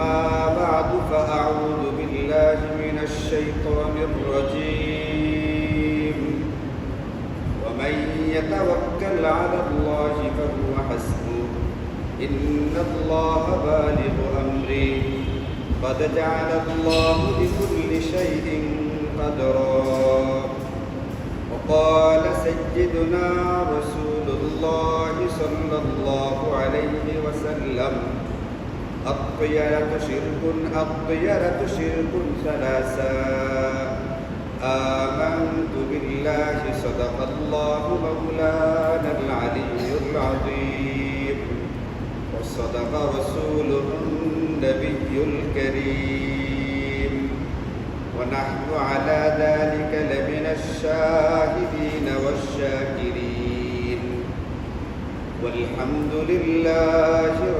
أما بعد فأعوذ بالله من الشيطان الرجيم. ومن يتوكل على الله فهو حسبه. إن الله بالغ أمره. قد جعل الله لكل شيء قدرا. وقال سيدنا رسول الله صلى الله عليه وسلم الطيرة شرك الطيرة شرك ثلاثا آمنت بالله صدق الله مولانا العلي العظيم. وصدق رسوله النبي الكريم. ونحن على ذلك لمن الشاهدين والشاكرين. والحمد لله رب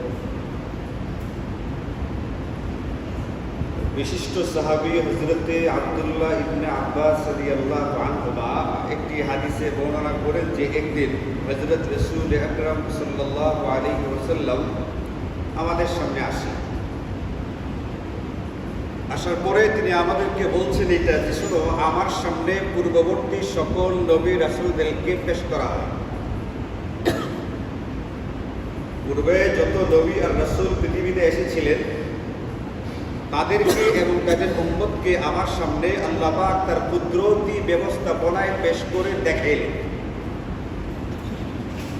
বিশিষ্ট সাহাবী হজরতে আব্দুল্লাহ ইবনে আব্বাস রাদিয়াল্লাহু আনহুমা একটি হাদিসে বর্ণনা করেন যে একদিন হজরত রসুল আকরাম সাল্লাল্লাহু আলাইহি ওয়াসাল্লাম আমাদের সামনে আসেন। আসার পরে তিনি আমাদেরকে বলছেন এটা যে শুনো, আমার সামনে পূর্ববর্তী সকল নবী রাসূলদেরকে পেশ করা হয়। পূর্বে যত নবী আর রাসূল পৃথিবীতে এসেছিলেন তাদেরকে এবং তাদের উম্মতকে আমার সামনে আল্লাহ পাক তার কুদরতি ব্যবস্থাপনায় পেশ করে দেখাইলেন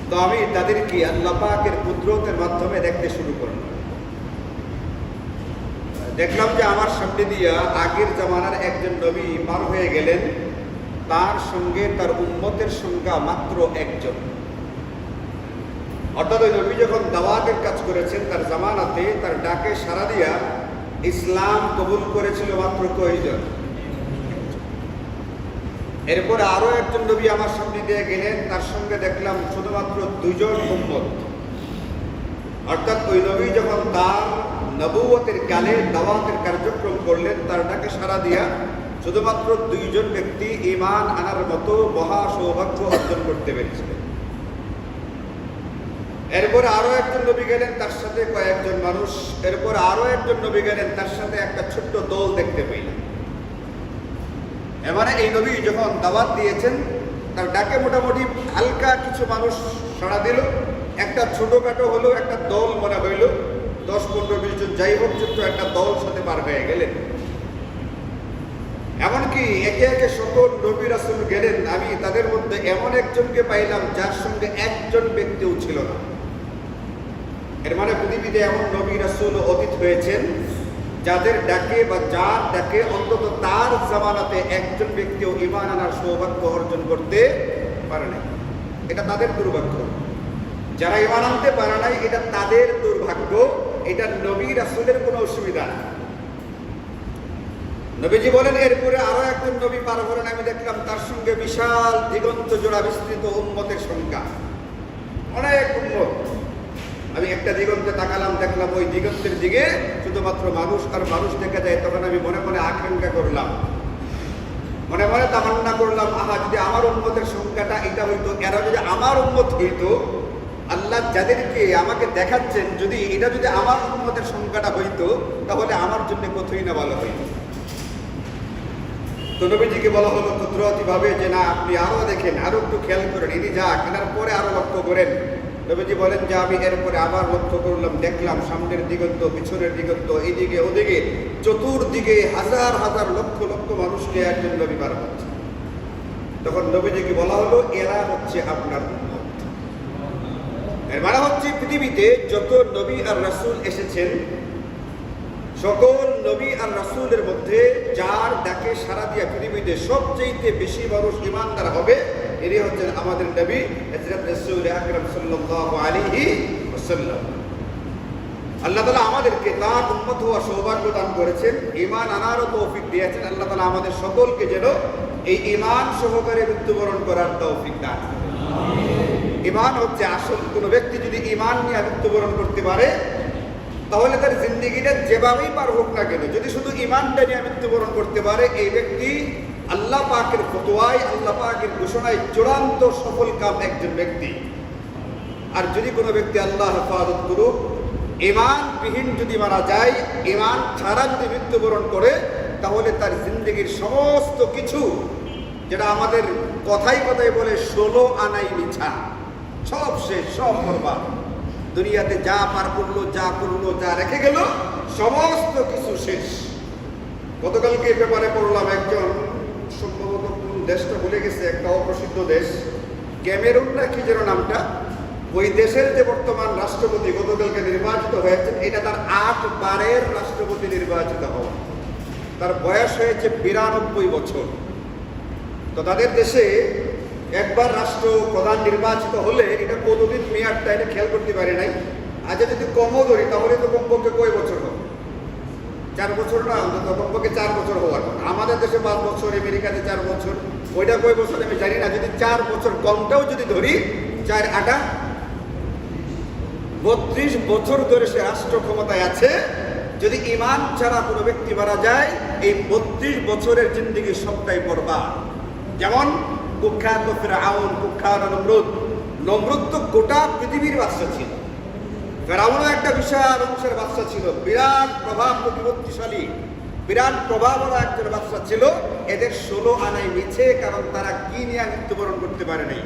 তো আমি তাদেরকে আল্লাহ পাকের কুদরতের মাধ্যমে দেখতে শুরু করলাম। দেখলাম যে আমার সামনে দিয়া আগের জামানার একজন নবী পার হয়ে গেলেন। তার সঙ্গে তার উম্মতের সংখ্যা মাত্র একজন। অর্থাৎ ওই নবী যখন দাওয়াতের কাজ করেছেন তার জামানাতে, তার ডাকে সারা দিয়া ইসলাম কবুল করেছিল মাত্র কয়জন? এরপর আরও একজন নবী আমার সামনে দিয়ে গেলেন, তার সঙ্গে দেখলাম শুধুমাত্র দুজন উম্মত। অর্থাৎ ওই নবী যখন তার নবুয়তের কালে দাওয়াতের কার্যক্রম করলেন, তার ডাকে সারা দিয়া শুধুমাত্র দুইজন ব্যক্তি ইমান আনার মতো মহা সৌভাগ্য অর্জন করতে পেরেছিলেন। এরপরে আরও একজন নবী গেলেন, তার সাথে কয়েকজন মানুষ। এরপর আরও একজন নবী গেলেন, তার সাথে একটা ছোট্ট দল দেখতে পেলেন এবারে এই নবী যখন দাওয়াত দিয়েছেন, তার ডাকে মোটামুটি হালকা কিছু মানুষ সাড়া দিল। একটা ছোটখাটো হলো, একটা দল মনে হইল। দশ, পনেরো, বিশ জন যাই হোক, ছোট্ট একটা দল সাথে পার হয়ে গেলেন। এমনকি একে একে সকল নবী রাসুল গেলেন। আমি তাদের মধ্যে এমন একজনকে পাইলাম যার সঙ্গে একজন ব্যক্তিও ছিল না। এর মানে পৃথিবীতে এমন নবী রাসুল অতীত হয়েছেন, যাদের ডাকে বা যার ডাকে অন্তত তার জামানাতে একজন ব্যক্তিও ইমান আনার সৌভাগ্য অর্জন করতে পারে নাই। এটা তাদের দুর্ভাগ্য। যারা ইমান আনতে পারে নাই, এটা তাদের দুর্ভাগ্য। এটা নবী রাসুলের কোনো অসুবিধা না। নবীজি বলেন, এরপরে আরও একজন নবী পার হলেন। আমি দেখলাম তার সঙ্গে বিশাল দিগন্ত জোড়া বিস্তৃত উন্মতের সংখ্যা। অনেক উন্মত আমি একটা দিগন্তে তাকালাম, দেখলাম ওই দিগন্তের দিকে শুধুমাত্র মানুষ আর মানুষ দেখা যায়, তখন আমি মনে মনে আকাঙ্ক্ষা করলাম। মনে মনে তামান্না করলাম, আহা, যদি আমার উন্মতের সংখ্যাটা এটা হইতো, এরা যদি আমার উন্মত হইতো, আল্লাহ যাদেরকে আমাকে দেখাচ্ছেন, যদি এটা যদি আমার উন্মতের সংখ্যাটা হইতো, তাহলে আমার জন্য কতই না ভালো হইতো। তো নবীজিকে বলা হলো কুদরতি ভাবে যে, না, আপনি আরও দেখেন, আরও একটু খেয়াল করেন, ইনি যা, কেনার পরে আরও লক্ষ্য করেন নবীজি বলেন যে আমি এরপরে আবার লক্ষ্য করলাম, দেখলাম সামনের দিগন্ত, পিছনের দিগন্ত এদিকে ওদিকে, চতুর্দিকে হাজার হাজার লক্ষ লক্ষ মানুষকে একজন নবী পার হচ্ছে তখন নবীজিকে বলা হলো, এরা হচ্ছে আপনার এর মানে হচ্ছে পৃথিবীতে যত নবী আর রাসূল এসেছেন, সকল নবী আর রাসূলের মধ্যে যার ডাকে সারা দিয়া পৃথিবীতে সবচেয়ে বেশি মানুষ ইমানদার হবে এরই হচ্ছেন আমাদের নবী হযরত রাসূল আকরাম সাল্লাল্লাহু আলাইহি ওয়াসাল্লাম আল্লাহ তালা আমাদেরকে তার উন্মত হওয়া সৌভাগ্য দান করেছেন ইমান আনারও তৌফিক দিয়েছেন আল্লাহ তালা আমাদের সকলকে যেন এই ইমান সহকারে মৃত্যুবরণ করার তৌফিক দান। ইমান হচ্ছে আসল কোনো ব্যক্তি যদি ইমান নিয়ে মৃত্যুবরণ করতে পারে তাহলে তার জিন্দিগিটা যেভাবেই পার হোক না কেন যদি শুধু ইমানটা নিয়ে মৃত্যুবরণ করতে পারে এই ব্যক্তি আল্লাহ পাকের ফতোয়ায়, আল্লাহ পাকের ঘোষণায় চূড়ান্ত সফল কাম একজন ব্যক্তি। আর যদি কোনো ব্যক্তি আল্লাহ হেফাজত করুক ইমানবিহীন যদি মারা যায় ইমান ছাড়া যদি মৃত্যুবরণ করে, তাহলে তার জিন্দগির সমস্ত কিছু যেটা আমাদের কথাই কথাই বলে, ষোলো আনাই মিছা সব শেষ, সব বরবাদ। দুনিয়াতে যা পার করল, যা করল, যা রেখে গেল, সমস্ত কিছু শেষ। গতকালকে এ ব্যাপারে পড়লাম একজন সম্ভবত কোন দেশটা ভুলে গেছে, একটা অপ্রসিদ্ধ দেশ। ক্যামেরুন না কি যেন নামটা? ওই দেশের যে বর্তমান রাষ্ট্রপতি গতকালকে নির্বাচিত হয়েছেন, এটা তার আট বারের রাষ্ট্রপতি নির্বাচিত হওয়া। তার বয়স হয়েছে বিরানব্বই বছর। তো তাদের দেশে একবার রাষ্ট্র প্রধান নির্বাচিত হলে এটা কতদিন মেয়াদটা, এটা খেয়াল করতে পারে নাই। আজ যদি কমও ধরি, তাহলে তো কমপক্ষে কয় বছর হবে? চার বছর না কমপক্ষে চার বছর হওয়ার কথা। আমাদের দেশে পাঁচ বছর, আমেরিকাতে চার বছর। ওইটা কয় বছর আমি জানি না। যদি চার বছর কমটাও যদি ধরি, চার আটা, বত্রিশ বছর ধরে সে রাষ্ট্র ক্ষমতায় আছে। যদি ইমান ছাড়া কোনো ব্যক্তি মারা যায়, এই বত্রিশ বছরের জিন্দিগি সবটাই বরবাদ। যেমন কুখ্যাত ফেরাউন কুখ্যাত নমরুদ। নমরুদ তো গোটা পৃথিবীর বাচ্চা ছিল। ফেরাউনও একটা বিশাল অংশের বাচ্চা ছিল। বিরাট প্রভাব প্রতিপত্তিশালী বিরাট প্রভাব প্রভাবওয়ালা একজন বাচ্চা ছিল। এদের ষোলো আনাই মিছে, কারণ তারা কি নিয়ে মৃত্যুবরণ করতে পারে নাই?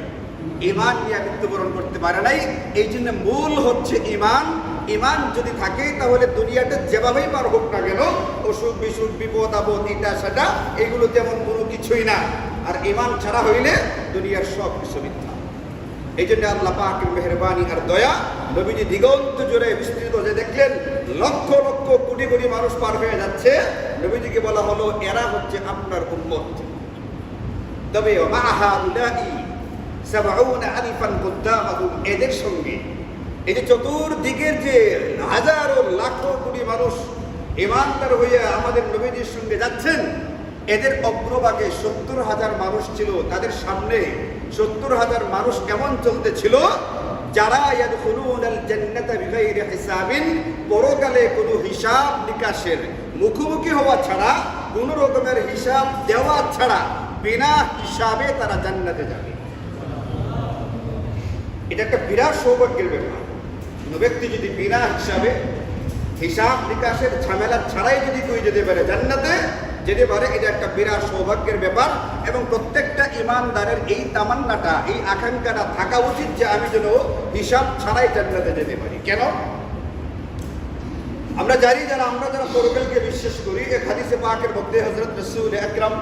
ইমান নিয়ে মৃত্যুবরণ করতে পারে নাই। এই জন্য মূল হচ্ছে ইমান ইমান যদি থাকে, তাহলে দুনিয়াটা যেভাবেই পার হোক না কেন, অসুখ, বিসুখ, বিপদ, আপদ এটা সেটা, এগুলো তেমন কোনো কিছুই না। আর ইমান ছাড়া হইলে দুনিয়ার সব কিছু এই জন্য আল্লাহ পাকের মেহরবানি আর দয়া নবীজি দিগন্ত জুড়ে বিস্তৃত যে দেখলেন, লক্ষ লক্ষ কোটি কোটি মানুষ পার হয়ে যাচ্ছে। নবীজিকে বলা হলো, এরা হচ্ছে আপনার উম্মত। তবে এদের সঙ্গে এই যে চতুর্দিকের যে হাজারো লাখো কোটি মানুষ ইমানদার হয়ে আমাদের নবীজির সঙ্গে যাচ্ছেন, এদের অগ্রভাগে সত্তর হাজার মানুষ ছিল তাদের সামনে। সত্তর হাজার মানুষ এমন চলতেছিল? যারা পরকালে কোনো হিসাব নিকাশের মুখোমুখি হওয়া ছাড়া, কোনো রকমের হিসাব দেওয়া ছাড়া বিনা হিসাবে তারা জান্নাতে যাবে। এটা একটা বিরাট সৌভাগ্যের ব্যাপার। কোনো ব্যক্তি যদি বিনা হিসাবে হিসাব নিকাশের ঝামেলা ছাড়াই যদি তুই যেতে পারে জান্নাতে যেতে পারে এটা একটা বিরাট সৌভাগ্যের ব্যাপার এবং প্রত্যেকটা ইমানদারের এই তামান্নাটা, এই আকাঙ্ক্ষাটা থাকা উচিত যে আমি যেন হিসাব ছাড়াই জান্নাতে যেতে পারি। কেন? আমরা জানি যারা, আমরা যারা পরকালকে বিশ্বাস করি, এক হাদিসে পাকের মধ্যে হযরত রাসূল আকরাম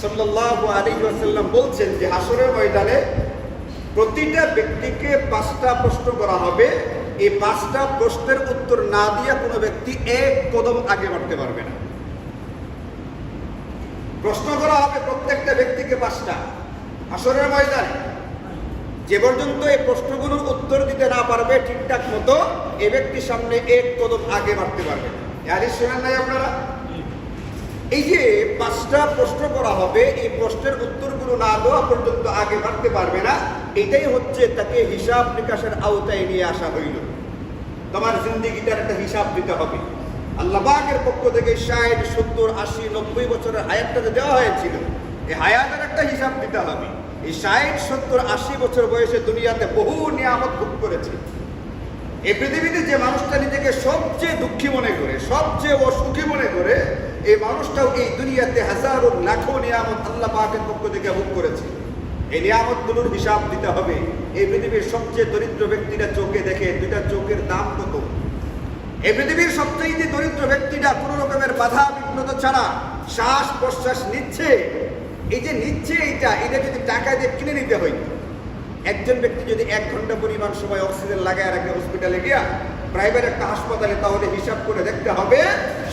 সাল্লাল্লাহু আলাইহি ওয়াসাল্লাম বলছেন যে হাসরের ময়দানে প্রতিটা ব্যক্তিকে পাঁচটা প্রশ্ন করা হবে। এই পাঁচটা প্রশ্নের উত্তর না দিয়ে কোনো ব্যক্তি এক কদম আগে বাড়তে পারবে না। প্রশ্ন করা হবে প্রত্যেকটা ব্যক্তিকে পাঁচটা। আসরের ময়দানে। যে পর্যন্ত এই প্রশ্নগুলোর উত্তর দিতে না পারবে, ঠিকঠাক মতো এ ব্যক্তির সামনে এক কদম আগে বাড়তে পারবে ইয়ারি শোনেন নাই আপনারা? এই যে পাঁচটা প্রশ্ন করা হবে, এই প্রশ্নের উত্তরগুলো না দেওয়া পর্যন্ত আগে বাড়তে পারবে না, এটাই হচ্ছে তাকে হিসাব নিকাশের আওতায় নিয়ে আসা হইল। তোমার জিন্দিগিটার একটা হিসাব দিতে হবে। আল্লাহ পাকের পক্ষ থেকে ষাট, সত্তর, আশি, নব্বই বছরের হায়াতটা যে দেওয়া হয়েছিল। এই হায়াতের একটা হিসাব দিতে হবে। এই ষাট, সত্তর, আশি বছর বয়সে দুনিয়াতে বহু নিয়ামত ভোগ করেছে। এই পৃথিবীতে যে মানুষটা নিজেকে সবচেয়ে দুঃখী মনে করে, সবচেয়ে অসুখী মনে করে, এই মানুষটাও এই দুনিয়াতে হাজারো লাখো নিয়ামত আল্লাহ পাকের পক্ষ থেকে ভোগ করেছে। এই নিয়ামতগুলোর হিসাব দিতে হবে। এই পৃথিবীর সবচেয়ে দরিদ্র ব্যক্তিরা চোখে দেখে, দুইটা চোখের দাম কত? এই পৃথিবীর সবচেয়ে দরিদ্র ব্যক্তিটা কোনো রকমের বাধা, বিঘ্নতা ছাড়া শ্বাস প্রশ্বাস নিচ্ছে। এই যে নিচ্ছে এইটা, এটা যদি টাকা দিয়ে কিনে নিতে হইতো একজন ব্যক্তি যদি এক ঘণ্টা পরিমাণ সময় অক্সিজেন লাগায় রাখে হসপিটালে গিয়া প্রাইভেট একটা হাসপাতালে তাহলে হিসাব করে দেখতে হবে,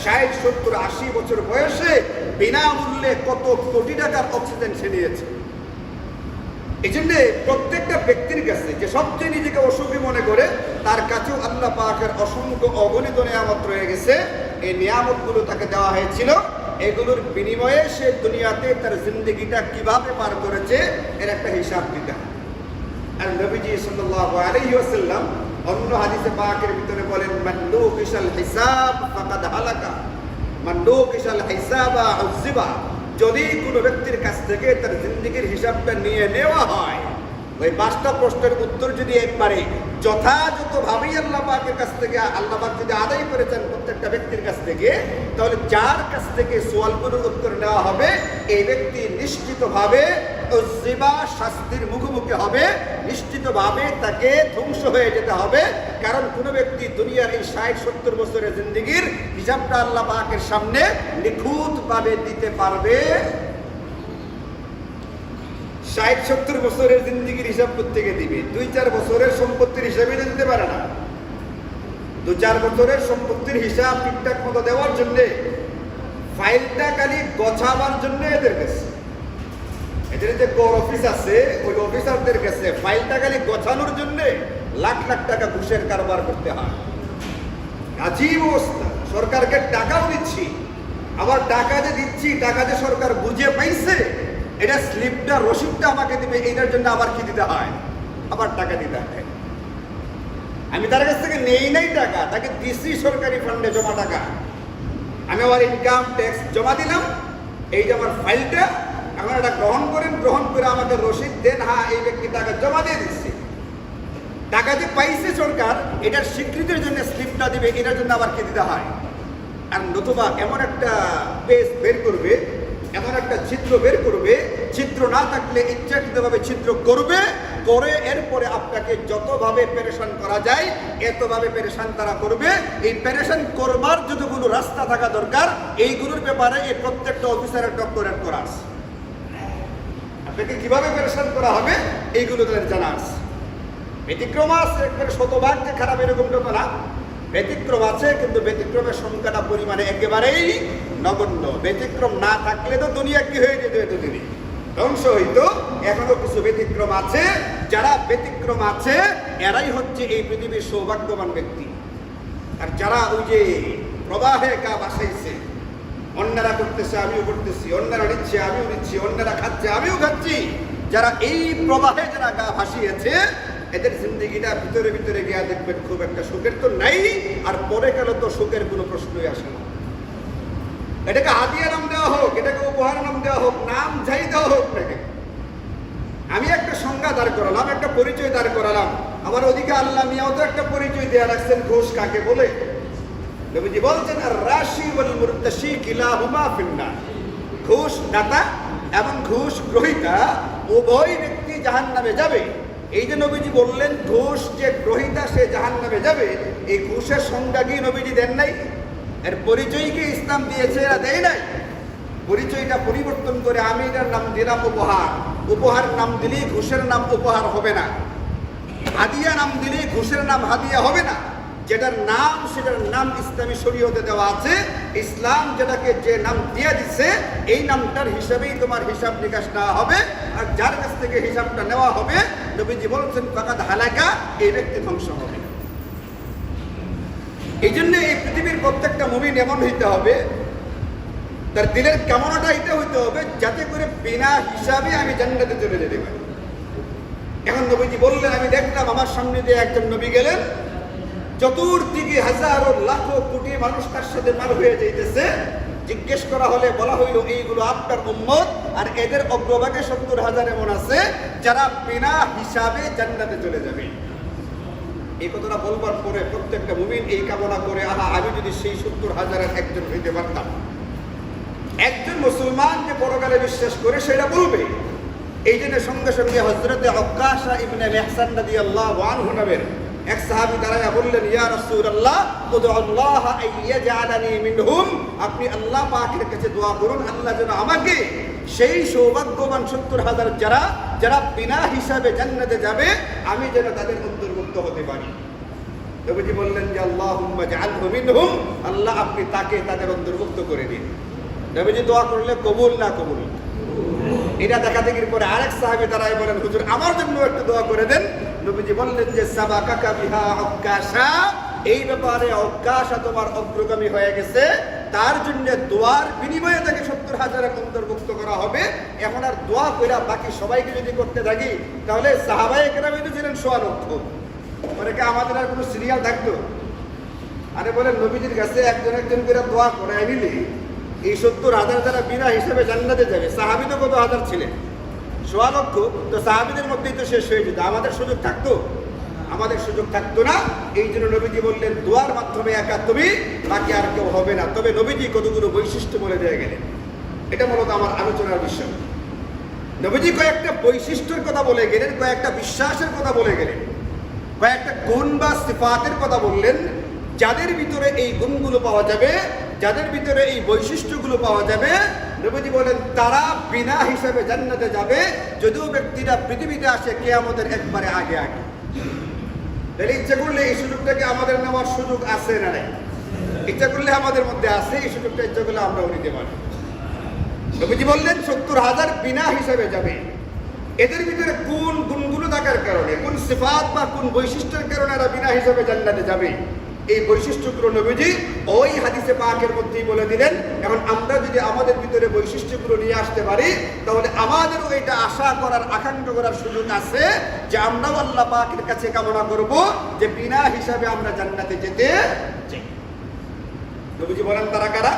ষাট, সত্তর, আশি বছর বয়সে বিনামূল্যে কত কোটি টাকার অক্সিজেন সে নিয়েছে। এই জন্য প্রত্যেকটা ব্যক্তির কাছে যে সবচেয়ে নিজেকে অসুখী মনে করে, তার কাছেও আল্লাহ পাকের অসংখ্য অগণিত নিয়ামত রয়ে গেছে। এই নিয়ামতগুলো তাকে দেওয়া হয়েছিল। এগুলোর বিনিময়ে সে দুনিয়াতে তার জিন্দগিটা কীভাবে পার করেছে, এর একটা হিসাব দিতে হয়। আর নবীজি সাল্লাল্লাহু আলাইহি ওয়াসাল্লাম অন্য হাদিসে পাকের ভিতরে বলেন মান নুকিশাল হিসাব ফাকাদ হালাকা। মান নুকিশাল হিসাবা উযিবা যদি কোনো ব্যক্তির কাছ থেকে তার জিন্দিগির হিসাবটা নিয়ে নেওয়া হয়, ওই পাঁচটা প্রশ্নের উত্তর যদি একবারে যথাযথভাবেই আল্লাহ পাকের কাছ থেকে, আল্লাহ যদি আদায় করেছেন প্রত্যেকটা ব্যক্তির কাছ থেকে, তাহলে যার কাছ থেকে সোয়ালগুলোর উত্তর নেওয়া হবে, এই ব্যক্তি নিশ্চিতভাবে শাস্তির মুখোমুখি হবে, নিশ্চিতভাবে তাকে ধ্বংস হয়ে যেতে হবে। কারণ কোনো ব্যক্তি দুনিয়ার এই ষাট, সত্তর বছরের জিন্দগির হিসাবটা আল্লাহ পাকের সামনে নিখুঁতভাবে দিতে পারবে। ষাট, সত্তর বছরের জিন্দগির হিসাব থেকে দিবে। দুই, চার বছরের সম্পত্তির হিসাবে দিতে পারে না। দু, চার বছরের সম্পত্তির হিসাব ঠিকঠাক মতো দেওয়ার জন্য, ফাইলটা খালি গছাবার জন্য এদের কাছে। এদের যে কর অফিস আছে, ওই অফিসারদের কাছে ফাইলটা খালি গছানোর জন্যে লাখ লাখ টাকা ঘুষের কারবার করতে হয়। আজীব অবস্থা, সরকারকে টাকাও দিচ্ছি। আবার টাকা যে দিচ্ছি, টাকা যে সরকার বুঝে পাইছে, এটা স্লিপটা, রসিদটা আমাকে দিবে এটার জন্য আবার কি দিতে হয়? আবার টাকা দিতে হয়। আমি তার কাছ থেকে নেই নাই টাকা, তাকে দিছি সরকারি ফান্ডে জমা টাকা। আমি আমার ইনকাম ট্যাক্স জমা দিলাম, এই যে আমার ফাইলটা এখন এটা গ্রহণ করেন গ্রহণ করে আমাকে রসিদ দেন হ্যাঁ এই ব্যক্তি টাকা জমা দিয়ে দিচ্ছে। টাকা যে পাইছে সরকার, এটার স্বীকৃতির জন্য স্লিপটা দিবে, এটার জন্য আবার কি দিতে হয়? আর নতুবা এমন একটা পেজ বের করবে, এমন একটা চিত্র বের করবে চিত্র না থাকলে ইচ্ছাকৃতভাবে চিত্র করবে, করে এরপরে আপনাকে যতভাবে পেরেশান করা যায়, এতভাবে পেরেশান তারা করবে। এই পেরেশান করবার যতগুলো রাস্তা থাকা দরকার, এইগুলোর ব্যাপারে এই প্রত্যেকটা অফিসারের ডক্টরেট করা আছে আপনাকে কীভাবে পেরেশান করা হবে, এইগুলো তাদের জানা আছে। ব্যতিক্রম আছে, একবারে শতভাগ যে খারাপ এরকমটা তো না। ব্যতিক্রম আছে, কিন্তু ব্যতিক্রমের সংখ্যাটা পরিমাণে একেবারেই নগণ্য। ব্যতিক্রম না থাকলে তো দুনিয়া কি হয়ে যেত এতদিনে? ধ্বংস হইতো। এখনও কিছু ব্যতিক্রম আছে। যারা ব্যতিক্রম আছে, এরাই হচ্ছে এই পৃথিবীর সৌভাগ্যবান ব্যক্তি। আর যারা ওই যে প্রবাহে গা বাসাইছে অন্যরা করতেছে, আমিও করতেছি। অন্যরা নিচ্ছে, আমিও নিচ্ছি। অন্যরা খাচ্ছে, আমিও খাচ্ছি। যারা এই প্রবাহে যারা গা ভাসিয়েছে, এদের জিন্দগিটা ভিতরে ভিতরে গিয়া দেখবেন খুব একটা সুখের তো নাই, আর পরে গেল তো সুখের কোনো প্রশ্নই আসে না। এটাকে হাদিয়া নাম দেওয়া হোক, এটাকে উপহার নাম দেওয়া হোক, নাম যাই দেওয়া হোক নাকি আমি একটা সংজ্ঞা দাঁড় করালাম, একটা পরিচয় দাঁড় করালাম। আমার ওদিকে আল্লাহ মিয়াও তো একটা পরিচয় দেওয়া রাখছেন, ঘোষ কাকে বলে? নবীজি বলছেন আর রাশি ওয়াল মুরতাশি কিলাহুমা ফিন্নার। ঘুষ দাতা এবং ঘুষ গ্রহিতা উভয় ব্যক্তি জাহান্নামে যাবে। এই যে নবীজি বললেন, ঘুষ যে গ্রহিতা, সে জাহান্নামে যাবে। এই ঘুষের সংজ্ঞা কি নবীজি দেন নাই? এর পরিচয় কি ইসলাম দিয়েছে এরা দেয় নাই? পরিচয়টা পরিবর্তন করে আমি এটার নাম দিলাম উপহার। উপহার নাম দিলেই ঘুষের নাম উপহার হবে না। হাদিয়া নাম দিলেই ঘুষের নাম হাদিয়া হবে না। যেটার নাম, সেটার নাম ইসলামী শরীয়তে দেওয়া আছে। ইসলাম যেটাকে যে নাম দিয়ে দিচ্ছে এই নামটার হিসাবেই তোমার হিসাব নিকাশ নেওয়া হবে। আর যার কাছ থেকে হিসাবটা নেওয়া হবে, নবীজি বলছেন ফাঁকা হালাকা এই ব্যক্তি ধ্বংস হবে। এই জন্য এই পৃথিবীর প্রত্যেকটা মুমিন এমন হইতে হবে, তার দিলের কামনাটা এটা হইতে হবে, যাতে করে বিনা হিসাবে আমি জান্নাতে চলে যেতে পারি। এখন নবীজি বললেন, আমি দেখলাম আমার সামনে দিয়ে একজন নবী গেলেন চতুর্দিকে হাজারো লাখো কোটি মানুষ তার সাথে মার হয়ে যাইতেছে। জিজ্ঞেস করা হলে বলা হইল, এইগুলো আপনার উম্মত আর এদের অগ্রভাগে সত্তর হাজার এমন আছে যারা বিনা হিসাবে জান্নাতে চলে যাবে। এই কথাটা বলবার পরে প্রত্যেকটা মুমিন এই কামনা করে, আহা, আমি যদি সেই সত্তর হাজারের একজন হইতে পারতাম। একজন মুসলমান যে পরকালে বিশ্বাস করে সেটা বলবে। এই জন্য সঙ্গে সঙ্গে হজরতে অক্কাশা ইবনে মেহসান রাদি আল্লাহ আনহু নামের এক সাহাবী দাঁড়ায়া বললেন, ইয়া রাসূলুল্লাহ, উদউল্লাহ আইয়াজআলানি মিনহুম। আপনি আল্লাহ পাকের কাছে দোয়া করুন, আল্লাহ যেন আমাকে সেই সৌভাগ্যবান সত্তর হাজার যারা যারা বিনা হিসাবে জান্নাতে যাবে, আমি যেন তাদের অন্তর্ভুক্ত হতে পারি। নবীজি বললেন যে আল্লাহ মিনহুম। আল্লাহ আপনি তাকে তাদের অন্তর্ভুক্ত করে দিন। নবীজি দোয়া করলে কবুল না কবুল? এটা দেখা দেখির পরে আরেক সাহেবে তারাই বলেন, হুজুর, আমার জন্য একটু দোয়া করে দেন। নবীজি বললেন যে অজ্ঞাসা এই ব্যাপারে অজ্ঞাসা তোমার অগ্রগামী হয়ে গেছে। তার জন্য দোয়ার বিনিময়ে তাকে সত্তর হাজারের অন্তর্ভুক্ত করা হবে। এখন আর দোয়া কইরা বাকি সবাইকে যদি করতে থাকি, তাহলে সাহাবাই কেরামে তো ছিলেন সোয়া লক্ষ পরে কি আমাদের আর কোনো সিরিয়াল থাকতো? আরে বলে নবীজির কাছে একজন একজন করে দোয়া করায় নিলে, এই সত্তর হাজার যারা বিনা হিসেবে জান্নাতে যাবে, সাহাবি তো কত হাজার ছিলেন? সোয়া লক্ষ তো সাহাবিদের মধ্যেই তো শেষ হয়ে যেত। আমাদের সুযোগ থাকতো? আমাদের সুযোগ থাকতো না। এই জন্য নবীজি বললেন, দোয়ার মাধ্যমে একা তুমি, বাকি আর কেউ হবে না। তবে নবীজি কতগুলো বৈশিষ্ট্য বলে দেওয়া গেলেন। এটা মূলত আমার আলোচনার বিষয়। নবীজি কয়েকটা বৈশিষ্ট্যের কথা বলে গেলেন, কয়েকটা বিশ্বাসের কথা বলে গেলেন, কয়েকটা গুণ বা সিফাতের কথা বললেন, যাদের ভিতরে এই গুণগুলো পাওয়া যাবে, যাদের ভিতরে এই বৈশিষ্ট্যগুলো পাওয়া যাবে নবীজি বলেন, তারা বিনা হিসাবে জান্নাতে যাবে, যদিও ব্যক্তিরা পৃথিবীতে আসে কে আমাদের একবারে আগে আগে। তাহলে ইচ্ছা করলে এই সুযোগটাকে আমাদের নেওয়ার সুযোগ আছে না নাই? ইচ্ছা করলে আমাদের মধ্যে আছে, এই সুযোগটা ইচ্ছা করলে আমরাও নিতে পারি নবীজি বললেন, সত্তর হাজার বিনা হিসাবে যাবে। এদের ভিতরে কোন গুণগুলো থাকার কারণে, কোন সিফাত বা কোন বৈশিষ্ট্যের কারণে এরা বিনা হিসাবে জান্নাতে যাবে? এই বৈশিষ্ট্যগুলো নবীজি ওই হাদিসে পাকের মধ্যেই বলে দিলেন। এখন আমরা যদি আমাদের ভিতরে বৈশিষ্ট্যগুলো নিয়ে আসতে পারি, তাহলে আমাদেরও এটা আশা করার, আকাঙ্ক্ষা করার সুযোগ আছে যে আমরাও আল্লাহ পাকের কাছে কামনা করব যে বিনা হিসাবে আমরা জান্নাতে যেতে চাই। নবীজি বলেন, তারা কারা?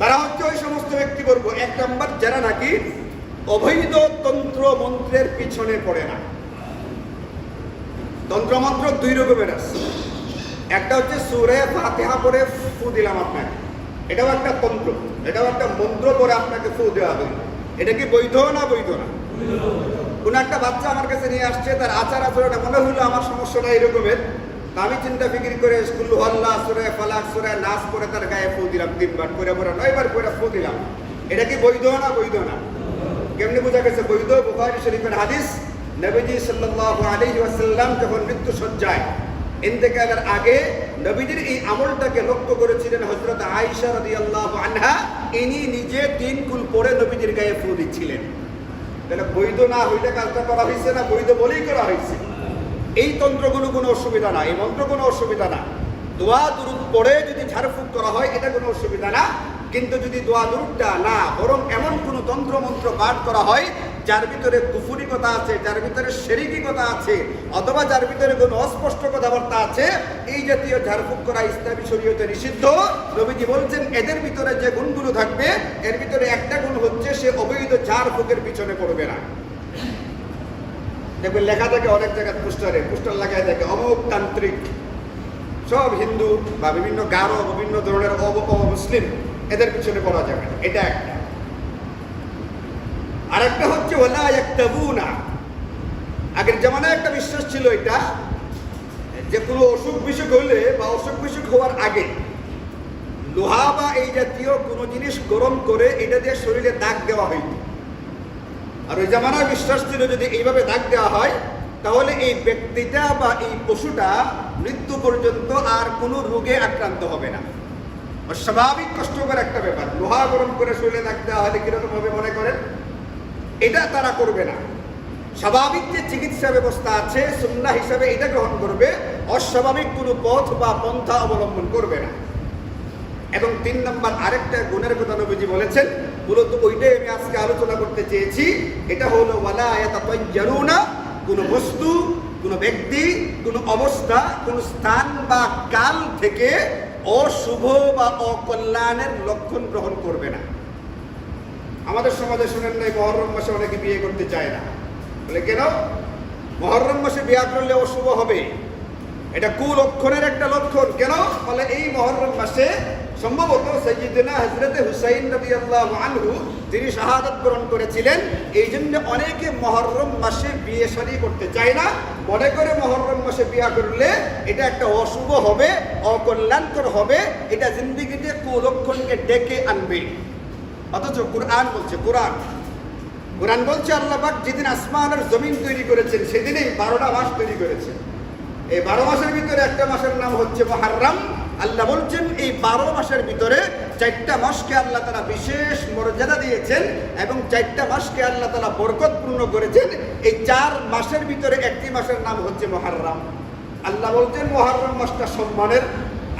তারা হচ্ছে ওই সমস্ত ব্যক্তিবর্গ। এক নম্বর, যারা নাকি অবৈধ তন্ত্র মন্ত্রের পিছনে পড়ে না। তন্ত্রমন্ত্র দুই রকমের আছে একটা হচ্ছে সুরে ফাতেহা পরে ফু দিলাম আপনাকে। এটাও একটা তন্ত্র। এটাও একটা মন্ত্র পরে আপনাকে ফু দেওয়া হবে। এটা কি বৈধ না বৈধ না? কোন একটা বাচ্চা আমার কাছে নিয়ে আসছে, তার আচার আচরণে মনে হলো আমার সমস্যাটা এরকমের আমি চিন্তা ফিকির করে স্কুল হল্লা সুরে ফালাক, সুরে নাচ করে তার গায়ে ফু দিলাম, তিনবার করে পরে নয়বার করে ফু দিলাম। এটা কি বৈধ না বৈধ না? কেমনি বোঝা গেছে? বৈধ বুখারী শরীফের হাদিস নবীজি সাল্লাল্লাহু আলাইহি ওয়াসাল্লাম যখন মৃত্যু সজ্জায় ইন্তেকালের আগে নবীজির এই আমলটাকে লক্ষ্য করেছিলেন হযরত আয়েশা রাদিয়াল্লাহু আনহা, ইনি নিজে তিন কুল পরে নবীজির গায়ে ফু দিচ্ছিলেন। তাহলে বৈধ না হইলে কাজটা করা হয়েছে না? বৈধ বলেই করা হয়েছে এই তন্ত্রগুলো কোনো অসুবিধা না, এই মন্ত্র কোনো অসুবিধা না। দোয়া দুরুদ পড়ে যদি ঝাড়ফুঁক করা হয়, এটা কোনো অসুবিধা না। কিন্তু যদি দোয়া দুরুদটা না, বরং এমন কোনো তন্ত্র মন্ত্র পাঠ করা হয় যার ভিতরে কুফুরিকতা আছে, যার ভিতরে শেরিকিকতা আছে, অথবা যার ভিতরে কোনো অস্পষ্ট কথাবার্তা আছে, এই জাতীয় ঝাড়ফুঁক করা ইসলামী শরীয়তে নিষিদ্ধ। নবীজি বলছেন, এদের ভিতরে যে গুণগুলো থাকবে, এর ভিতরে একটা গুণ হচ্ছে সে অবৈধ ঝাড়ফুঁকের পিছনে পড়বে না। দেখবেন লেখা থাকে অনেক জায়গায় পোস্টারে, পোস্টার লাগায় থাকে অমুক তান্ত্রিক। সব হিন্দু বা বিভিন্ন গারো, বিভিন্ন ধরনের অব- অমুসলিম, এদের পিছনে পড়া যাবে না। এটা একটা। আরেকটা হচ্ছে ওলা না আগের জামানায় একটা বিশ্বাস ছিল এটা, যে কোনো অসুখ বিসুখ হলে বা অসুখ বিসুখ হওয়ার আগে লোহা বা এই জাতীয় কোনো জিনিস গরম করে এটা দিয়ে শরীরে দাগ দেওয়া হইত। আর ওই জামানায় বিশ্বাস ছিল যদি এইভাবে দাগ দেওয়া হয়, তাহলে এই ব্যক্তিটা বা এই পশুটা মৃত্যু পর্যন্ত আর কোনো রোগে আক্রান্ত হবে না। স্বাভাবিক কষ্টকর একটা ব্যাপার। লোহা গরম করে শরীরে দাগ দেওয়া হলে কীরকম হবে মনে করেন? এটা তারা করবে না। স্বাভাবিক যে চিকিৎসা ব্যবস্থা আছে সুন্না হিসাবে এটা গ্রহণ করবে, অস্বাভাবিক কোনো পথ বা পন্থা অবলম্বন করবে না। এবং তিন নম্বর আরেকটা গুণের কথা নবীজি বলেছেন, মূলত ওইটাই আমি আজকে আলোচনা করতে চেয়েছি। এটা হলো, ওয়ালা না কোনো বস্তু, কোনো ব্যক্তি, কোনো অবস্থা, কোনো স্থান বা কাল থেকে অশুভ বা অকল্যাণের লক্ষণ গ্রহণ করবে না। আমাদের সমাজে শুনেন নাই, মহরম মাসে অনেকে বিয়ে করতে চায় না। বলে, কেন? মহরম মাসে বিয়া করলে অশুভ হবে। এটা কুলক্ষণের একটা লক্ষণ। কেন? বলে, এই মহরম মাসে সম্ভবত সৈয়দিনা হজরতে হুসাইন নবী আল্লাহ আনহু তিনি শাহাদত গ্রহণ করেছিলেন এই জন্য অনেকে মহরম মাসে বিয়ে শাদী করতে চায় না। মনে করে মহরম মাসে বিয়া করলে এটা একটা অশুভ হবে, অকল্যাণকর হবে, এটা জিন্দিগিতে কুলক্ষণকে ডেকে আনবে। অথচ কোরআন বলছে, কোরআন। কোরআন বলছে আল্লাহবাক যেদিন আসমান আর জমিন তৈরি করেছেন, সেদিনেই বারোটা মাস তৈরি করেছেন। এই বারো মাসের ভিতরে একটা মাসের নাম হচ্ছে মহারম আল্লাহ বলছেন, এই বারো মাসের ভিতরে চারটা মাসকে আল্লাহ তারা বিশেষ মর্যাদা দিয়েছেন এবং চারটা মাসকে আল্লাহ তালা বরকতপূর্ণ করেছেন। এই চার মাসের ভিতরে একটি মাসের নাম হচ্ছে মহারম আল্লাহ বলছেন মহারম মাসটা সম্মানের।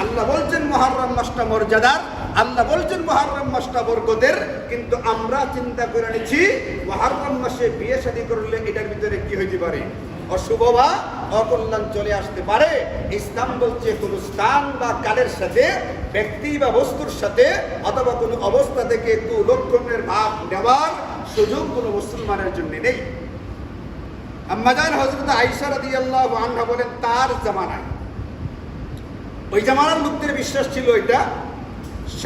আল্লাহ বলছেন মহারম মাসটা মর্যাদার। আল্লাহ বলছেন মহারম মাসটা বরকতের কিন্তু আমরা চিন্তা করে নিচ্ছি মহারম মাসে বিয়ে শাদী করলে এটার ভিতরে কি হইতে পারে? অশুভ বা অকল্যাণ চলে আসতে পারে। ইসলাম বলছে কোন স্থান বা কালের সাথে, ব্যক্তি বা বস্তুর সাথে, অথবা কোনো অবস্থা থেকে কুলক্ষণের ভাব নেওয়ার সুযোগ কোনো মুসলমানের জন্য নেই। আম্মাজান হজরত আইসা রাদিয়াল্লাহু আনহা বলেন, তার জামানায়। ওই জামানার লোকদের বিশ্বাস ছিল এটা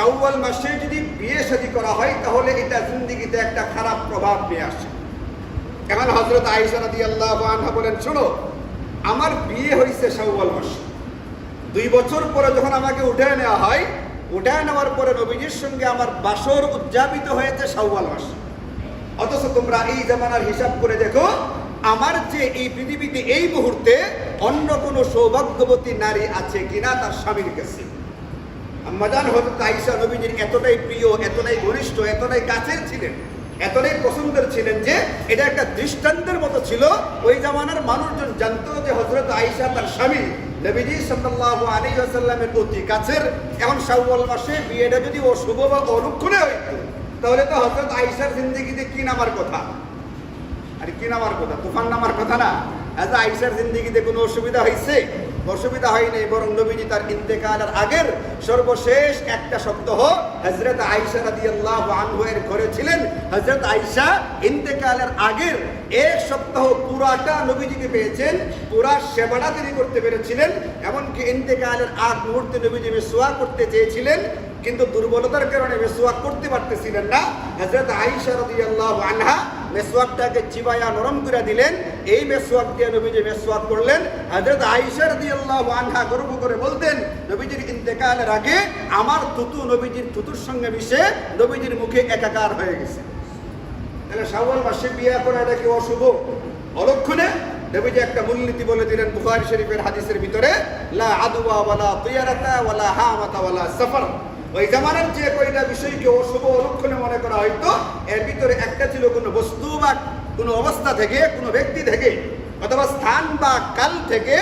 শাওয়াল মাসে যদি বিয়ে শাদী করা হয়, তাহলে এটা জিন্দিগিতে একটা খারাপ প্রভাব নিয়ে আসে। এখন হজরত আইসা রাদিয়াল্লাহু আনহা বলেন, শোনো, আমার বিয়ে হয়েছে শাওয়াল মাসে। দুই বছর পরে যখন আমাকে উঠায় নেওয়া হয়, উঠায় নেওয়ার পরে নবীজির সঙ্গে আমার বাসর উদযাপিত হয়েছে শাওয়াল মাসে। অথচ তোমরা এই জামানার হিসাব করে দেখো, আমার যে এই পৃথিবীতে এই মুহূর্তে অন্য কোনো সৌভাগ্যবতী নারী আছে কিনা, তার স্বামীর কাছে। আম্মাজান হজরত আইসা নবীজির এতটাই প্রিয়, এতটাই ঘনিষ্ঠ, এতটাই কাছের ছিলেন, এতটাই পছন্দের ছিলেন যে এটা একটা দৃষ্টান্তের মতো ছিল। ওই জামানার মানুষজন জানতো যে হজরত আইসা তার স্বামী, নবীজি সাল্লাল্লাহু আলী ওয়াসাল্লামের অতি কাছের। এখন শাওয়াল মাসে বিয়েটা যদি অশুভ বা অলক্ষণে হইতো, তাহলে তো হজরত আইসার জিন্দগিতে কি নামার কথা? আরে কি নামার কথা? তুফান নামার কথা না। আজ আইসার জিন্দগিতে কোনো অসুবিধা হয়েছে অসুবিধা হয়নি, বরং নবীজি তার ইন্তেকালের আগের সর্বশেষ একটা সপ্তাহ হজরত আইসা রাদিয়াল্লাহু আনহু এর ঘরে ছিলেন। হজরত আইসা ইন্তেকালের আগের এক সপ্তাহ পুরাটা নবীজিকে পেয়েছেন, পুরা সেবাটা তিনি করতে পেরেছিলেন, এমনকি ইন্তেকালের আগ মুহূর্তে নবীজি মেসোয়া করতে চেয়েছিলেন, কিন্তু দুর্বলতার কারণে মেসোয়াক করতে পারতেছিলেন না। হজরত আইসা রাদিয়াল্লাহু আনহা মেসোয়াকটাকে চিবায়া নরম করে দিলেন। এই মেসোয়াক দিয়ে নবীজি মেসোয়াক করলেন। হজরত আইসা রাদিয়াল্লাহু আনহা গর্ব করে বলতেন, নবীজির ইন্তেকালের আগে আমার থুতু নবীজির থুতুর সঙ্গে মিশে নবীজির মুখে একাকার হয়ে গেছে। তাহলে শাওয়াল মাসে বিয়ে করা এটা কি অশুভ? অলক্ষণে নবীজি একটা মূলনীতি বলে দিলেন বুখারী শরীফের হাদিসের ভিতরে, লা আদওয়া ওয়ালা তিয়ারাতা ওয়ালা হামাতা ওয়ালা সাফার। ওই জামানার যে কয়টা বিষয়কে অশুভ অলক্ষণে মনে করা হয়তো এর ভিতরে একটা ছিল কোনো বস্তু বা কোনো অবস্থা থেকে, কোনো ব্যক্তি থেকে, অথবা স্থান বা কাল থেকে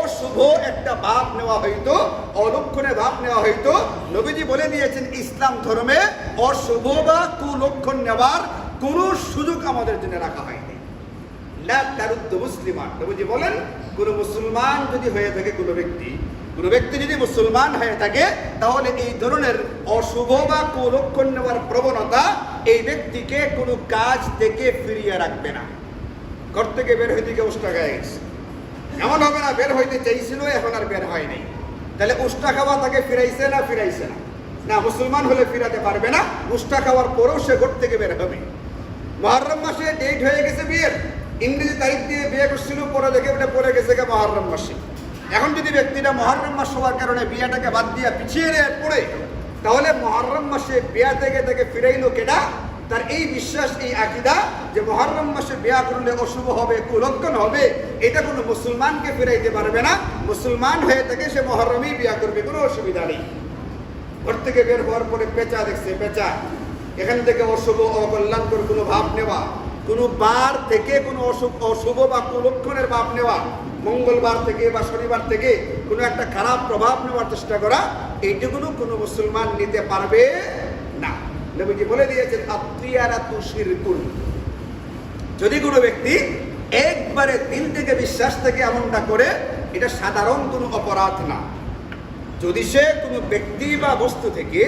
অশুভ একটা ভাব নেওয়া হইতো, অলক্ষণে ভাব নেওয়া হইতো। নবীজি বলে দিয়েছেন, ইসলাম ধর্মে অশুভ বা কুলক্ষণ নেওয়ার কোনো সুযোগ আমাদের জন্য রাখা হয়নি। মুসলিমান নবীজি বলেন, কোনো মুসলমান যদি হয়ে থাকে কোনো ব্যক্তি কোনো ব্যক্তি যদি মুসলমান হয়ে থাকে, তাহলে এই ধরনের অশুভ বা কুলক্ষণ নেওয়ার প্রবণতা এই ব্যক্তিকে কোনো কাজ থেকে ফিরিয়ে রাখবে না। ঘর থেকে বের হইতে গিয়ে উষ্টা গায়ে গেছে। এমন হবে না, বের হইতে চাইছিল, এখন আর বের হয় নাই। তাহলে উষ্টা খাওয়া তাকে ফিরাইছে না ফিরাইছে না? না, মুসলমান হলে ফিরাতে পারবে না, উষ্টা খাওয়ার পরেও সে ঘর থেকে বের হবে। মহরম মাসে ডেট হয়ে গেছে বিয়ের। ইংরেজি তারিখ দিয়ে বিয়ে করছিল, পরে দেখে ওটা পড়ে গেছে মহরম মাসে। এখন যদি ব্যক্তিটা মহরম মাস হওয়ার কারণে বিয়াটাকে বাদ দিয়ে পিছিয়ে রে পড়ে, তাহলে মহরম মাসে বিয়া থেকে তাকে ফিরাইলো কেডা? তার এই বিশ্বাস, এই আকিদা যে মহরম মাসে বিয়া করলে অশুভ হবে, কুলক্ষণ হবে, এটা কোনো মুসলমানকে ফিরাইতে পারবে না। মুসলমান হয়ে থাকে সে মহরমই বিয়া করবে, কোনো অসুবিধা নেই। ঘর থেকে বের হওয়ার পরে পেঁচা দেখছে, পেঁচা। এখান থেকে অশুভ, অকল্যাণকর কোনো ভাব নেওয়া, কোনো বার থেকে কোনো অশুভ অশুভ বা কুলক্ষণের ভাব নেওয়া মঙ্গলবার থেকে বা শনিবার থেকে কোনো একটা খারাপ প্রভাব নেওয়ার চেষ্টা করা এইটুকুনো কোনো মুসলমান নিতে পারবে না। নবীজি বলে দিয়েছেন আত্মীয়ারা তুষির কুল যদি কোনো ব্যক্তি একবারে দিল থেকে বিশ্বাস থেকে এমনটা করে, এটা সাধারণ কোনো অপরাধ না। যদি সে কোনো ব্যক্তি বা বস্তু থেকে,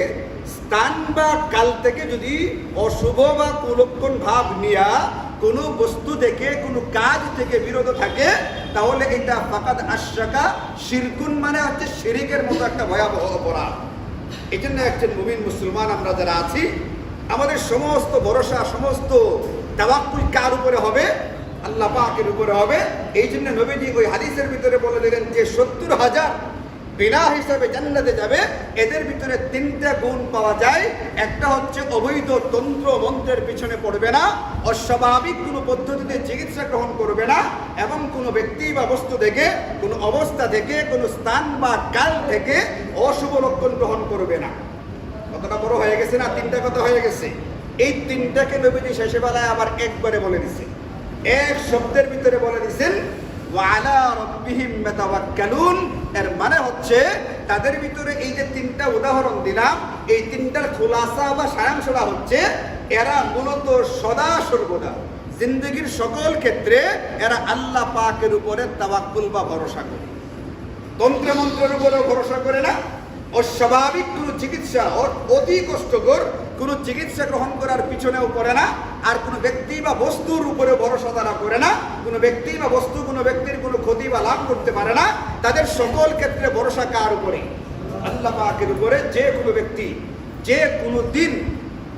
স্থান বা কাল থেকে যদি অশুভ বা কুলক্ষণ ভাব নিয়া কোনো বস্তু থেকে, কোনো কাজ থেকে বিরত থাকে, তাহলে এটা ফাকাদ আশরাকা শিরকুন মানে হচ্ছে শিরিকের মতো একটা ভয়াবহ অপরাধ। এই জন্য একজন মুমিন মুসলমান আমরা যারা আছি, আমাদের সমস্ত ভরসা, সমস্ত তাওয়াক্কুল কার উপরে হবে? আল্লাহ পাকের উপরে হবে। এই জন্য নবীজি ওই হাদিসের ভিতরে বলে দিলেন যে সত্তর হাজার বিনা হিসাবে জান্নাতে যাবে, এদের ভিতরে তিনটা গুণ পাওয়া যায়। একটা হচ্ছে অবৈধ তন্ত্র মন্ত্রের পিছনে পড়বে না, অস্বাভাবিক কোনো পদ্ধতিতে চিকিৎসা গ্রহণ করবে না, এবং কোনো ব্যক্তি বা বস্তু থেকে, কোনো অবস্থা থেকে, কোনো স্থান বা কাল থেকে অশুভ লক্ষণ গ্রহণ করবে না। কতটা বড় হয়ে গেছে না? তিনটা কথা হয়ে গেছে? এই তিনটাকে নবীজি শেষে বেলায় আবার একবারে বলে দিছে। এক শব্দের ভিতরে বলে দিছেন ওয়ালা রব্বিহিম ইয়াতাওয়াক্কালুন। এর মানে হচ্ছে তাদের ভিতরে এই যে তিনটা উদাহরণ দিলাম, এই তিনটার খোলাসা বা সারাংশটা হচ্ছে এরা মূলত সদা সর্বদা জিন্দগির সকল ক্ষেত্রে এরা আল্লাহ পাকের উপরে তাওয়াক্কুল বা ভরসা করে। তন্ত্রমন্ত্রের উপরেও ভরসা করে না। অস্বাভাবিক কোনো চিকিৎসা অতি কষ্টকর কোনো চিকিৎসা গ্রহণ করার পিছনেও করে না, আর কোনো ব্যক্তি বা বস্তুর উপরে ভরসা তারা করে না। কোনো ব্যক্তি বা বস্তু কোনো ব্যক্তির কোনো ক্ষতি বা লাভ করতে পারে না। তাদের সকল ক্ষেত্রে ভরসা কার উপরে? আল্লাহ পাকের উপরে যে কোনো ব্যক্তি যে কোনো দিন,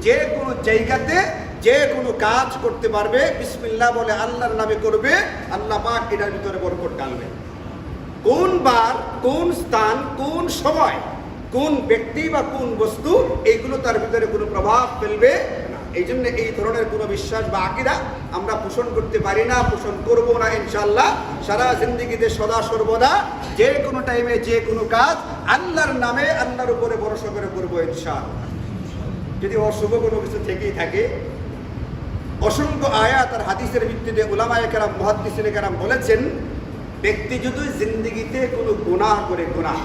যে কোনো জায়গাতে, যে কোনো কাজ করতে পারবে, বিসমিল্লাহ বলে আল্লাহর নামে করবে, আল্লাহ পাক এটার ভিতরে বরকত ডালবে কোন বার, কোন স্থান, কোন সময় কোন ব্যক্তি বা কোন বস্তু এইগুলো তার ভিতরে কোনো প্রভাব ফেলবে না। এই জন্য এই ধরনের কোনো বিশ্বাস বা আকিরা আমরা পোষণ করতে পারি না, পোষণ করব না ইনশাল্লাহ সারা জিন্দগিতে সদা সর্বদা যে কোনো টাইমে যে কোনো কাজ আল্লাহর নামে আল্লাহর উপরে ভরসা করে করব ইনশাআল্লাহ যদি অশুভ কোনো কিছু থেকেই থাকে, অসংখ্য আয়াত আর হাদিসের ভিত্তিতে ওলামায় কেরাম মহাদিসের কেরাম বলেছেন, ব্যক্তি যদি জিন্দগিতে কোনো গুনাহ করে, গুনাহ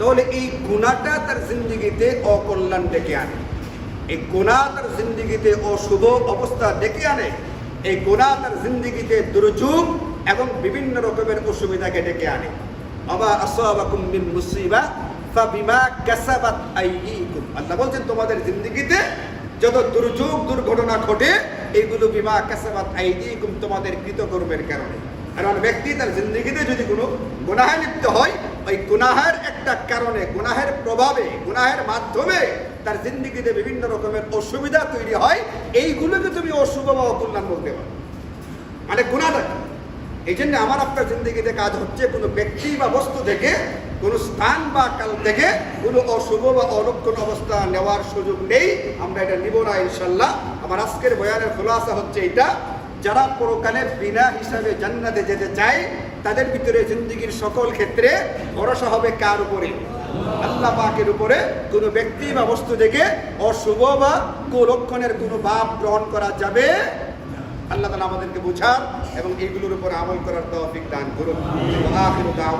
তাহলে এই গুণাটা তার জিন্দগিতে অকল্যাণ ডেকে আনে। এই গুণা তার জিন্দগিতে অশুভ অবস্থা ডেকে আনে। এই গুণা তার জিন্দগিতে দুর্যোগ এবং বিভিন্ন রকমের অসুবিধাকে ডেকে আনে। আল্লাহ বলছেন, তোমাদের যত দুর্যোগ, দুর্ঘটনা ঘটে, এগুলো বিমা তোমাদের কৃতকর্মের কারণে। কারণ ব্যক্তি তার জিন্দগিতে যদি কোনো গুনাহে লিপ্ত হয় ওই গুনাহের একটা কারণে, গুনাহের প্রভাবে, গুনাহের মাধ্যমে তার জিন্দগিতে বিভিন্ন রকমের অসুবিধা তৈরি হয়। এইগুলোকে তুমি অশুভ বা অকল্যাণ বলতে পারো। মানে গুণাটা? এই জন্য আমার আপনার জিন্দগিতে কাজ হচ্ছে কোনো ব্যক্তি বা বস্তু থেকে, কোনো স্থান বা কাল থেকে কোনো অশুভ বা অলক্ষণ অবস্থা নেওয়ার সুযোগ নেই। আমরা এটা নিব না ইনশাল্লাহ আমার আজকের বয়ানের খোলাসা হচ্ছে এটা যারা পরকালে বিনা হিসাবে জান্নাতে যেতে চায় তাদের ভিতরে জিন্দিগির সকল ক্ষেত্রে ভরসা হবে কার উপরে? আল্লাহ পাকের উপরে কোনো ব্যক্তি বা বস্তু দেখে অশুভ বা কুলক্ষণের কোনো ভাব গ্রহণ করা যাবে আল্লাহ তালা আমাদেরকে বোঝার এবং এইগুলোর উপর আমল করার তৌফিক দান করুন। আলহামদুলিল্লাহ